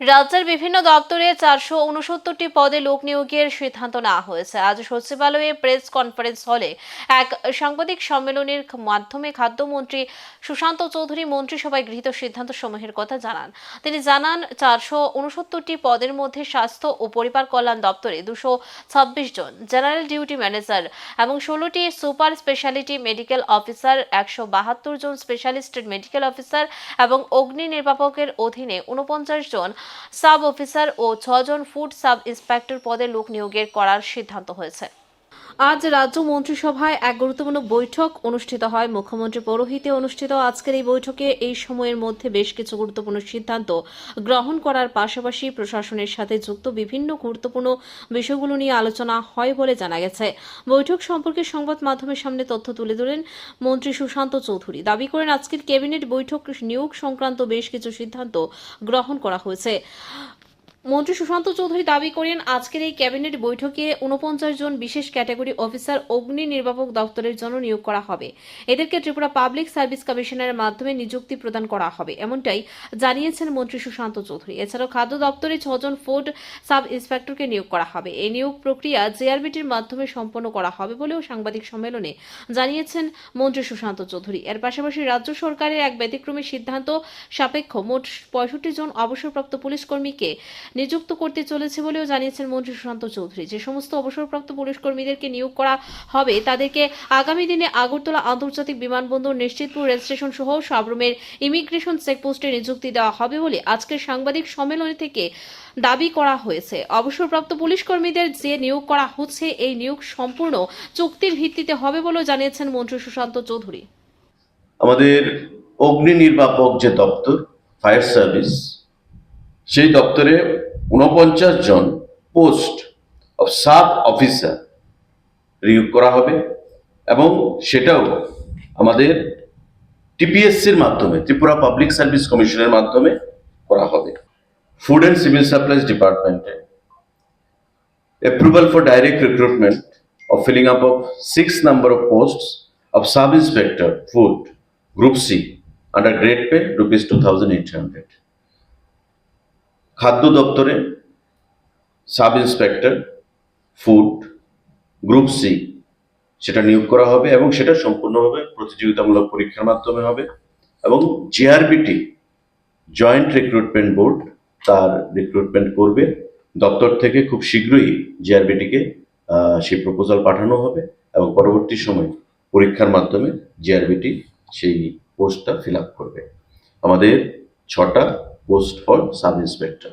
রাজ্যের বিভিন্ন দপ্তরে চারশো উনসত্তরটি পদে লোক নিয়োগের সিদ্ধান্ত নেওয়া হয়েছে। আজ সচিবালয়ে প্রেস কনফারেন্স হলে এক সাংবাদিক সম্মেলনের মাধ্যমে খাদ্যমন্ত্রী সুশান্ত চৌধুরী মন্ত্রিসভায় গৃহীত সিদ্ধান্ত সমূহের কথা জানান। তিনি জানান, চারশো উনসত্তরটি পদের মধ্যে স্বাস্থ্য ও পরিবার কল্যাণ দপ্তরে দুশো ছাব্বিশ জন, জেনারেল ডিউটি ম্যানেজার এবং ষোলোটি সুপার স্পেশালিটি মেডিকেল অফিসার, একশো বাহাত্তর জন স্পেশালিস্ট মেডিকেল অফিসার এবং অগ্নি নির্বাপকের অধীনে উনপঞ্চাশ জন সাব অফিসার ও ছজন ফুড সাব ইন্সপেক্টর পদে লোক নিয়োগের করার সিদ্ধান্ত হয়েছে। আজ রাজ্য মন্ত্রিসভায় এক গুরুত্বপূর্ণ বৈঠক অনুষ্ঠিত হয়। মুখ্যমন্ত্রী পৌরোহিতে অনুষ্ঠিত আজকের এই বৈঠকে এই সময়ের মধ্যে বেশ কিছু গুরুত্বপূর্ণ সিদ্ধান্ত গ্রহণ করার পাশাপাশি প্রশাসনের সাথে যুক্ত বিভিন্ন গুরুত্বপূর্ণ বিষয়গুলো নিয়ে আলোচনা হয় বলে জানা গেছে। বৈঠক সম্পর্কে সংবাদ মাধ্যমের সামনে তথ্য তুলে ধরেন মন্ত্রী সুশান্ত চৌধুরী। দাবি করেন, আজকের ক্যাবিনেট বৈঠক নিয়োগ সংক্রান্ত বেশ কিছু সিদ্ধান্ত গ্রহণ করা হয়েছে। মন্ত্রী সুশান্ত চৌধুরী দাবি করেন, আজকের এই ক্যাবিনেট বৈঠকে উনপঞ্চাশ জন বিশেষ ক্যাটাগরি অফিসার অগ্নি নির্বাপক দপ্তরের জন্য নিয়োগ করা হবে। এদেরকে ত্রিপুরা পাবলিক সার্ভিস কমিশনের মাধ্যমে নিযুক্তি প্রদান করা হবে, এমনটাই জানিয়েছেন মন্ত্রী সুশান্ত চৌধুরী। এছাড়াও খাদ্য দপ্তরে ছজন ফুড সাব ইন্সপেক্টরকে নিয়োগ করা হবে। এই নিয়োগ প্রক্রিয়া জেআরবিটির মাধ্যমে সম্পন্ন করা হবে বলেও সাংবাদিক সম্মেলনে জানিয়েছেন মন্ত্রী সুশান্ত চৌধুরী। এর পাশাপাশি রাজ্য সরকারের এক ব্যতিক্রমী সিদ্ধান্ত সাপেক্ষ। মোট পঁয়ষট্টি জন অবসরপ্রাপ্ত পুলিশ কর্মীকে নিযুক্ত করতে চলেছে বলেও জানিয়েছেন মন্ত্রী সুশান্ত চৌধুরী। যে সমস্ত অবসরপ্রাপ্ত পুলিশ কর্মীদেরকে নিয়োগ করা হবে, তাদেরকে আগামী দিনে আগরতলা আন্তর্জাতিক বিমানবন্দর, নিশ্চিতপুর রেল স্টেশন সহ সাবরুমের ইমিগ্রেশন চেকপোস্টে নিযুক্তি দেওয়া হবে বলে আজকের সাংবাদিক সম্মেলনে থেকে দাবি করা হয়েছে। অবসরপ্রাপ্ত পুলিশ কর্মীদের যে নিয়োগ করা হচ্ছে, এই নিয়োগ সম্পূর্ণ চুক্তির ভিত্তিতে হবে বলেও জানিয়েছেন মন্ত্রী সুশান্ত চৌধুরী। আমাদের অগ্নি নির্বাপক যে দপ্তর, ফায়ার সার্ভিস সেই দপ্তরে উনপঞ্চাশ জন পোস্ট অফ সাব অফিসার রিয়োগ করা হবে এবং সেটাও আমাদের টিপিএসসির মাধ্যমে, ত্রিপুরা পাবলিক সার্ভিস কমিশনের মাধ্যমে করা হবে। ফুড অ্যান্ড সিভিল সাপ্লাইজ ডিপার্টমেন্টে approval for direct recruitment of filling up of six number of post of sub inspector food group C under grade pay rupees two thousand eight hundred খাদ্য দপ্তরে sub inspector, food, group C, সেটা নিয়োগ করা হবে এবং সেটা সম্পূর্ণভাবে প্রতিযোগিতামূলক পরীক্ষার মাধ্যমে হবে এবং জেআরবিটি জয়েন্ট রিক্রুটমেন্ট বোর্ড তার রিক্রুটমেন্ট করবে। দপ্তর থেকে খুব শীঘ্রই জিআরবিটিকে সেই প্রপোজাল পাঠানো হবে এবং পরবর্তী সময় পরীক্ষার মাধ্যমে জিআরবিটি সেই পোস্টটা ফিল আপ করবে। আমাদের ছটা পোস্ট ফর সাব ইন্সপেক্টর